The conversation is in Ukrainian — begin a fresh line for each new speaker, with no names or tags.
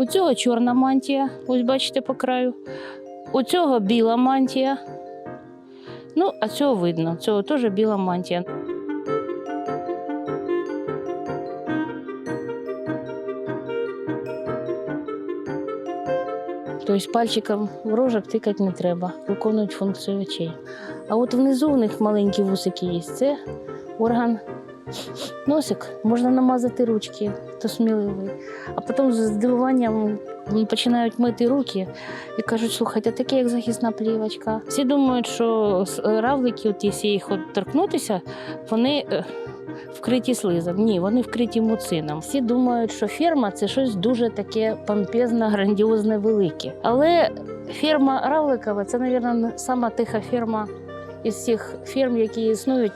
У цього чорна мантія, ось бачите по краю. У цього біла мантія. Ну, а цього видно, цього теж біла мантія. Тобто пальчиком в рожок тикати не треба, виконують функцію очей. А от внизу в них маленькі вусики є. Це орган носик, можна намазати ручки, хто сміливий. А потім з здивуванням починають мити руки і кажуть, слухайте, таке як захисна плівочка. Всі думають, що с- равлики, от якщо їх от торкнутися, вони е, вкриті слизом. Ні, вони вкриті муцином. Всі думають, що ферма це щось дуже таке помпезне, грандіозне, велике. Але ферма Равликова це, мабуть, сама тиха ферма із всіх ферм, які існують.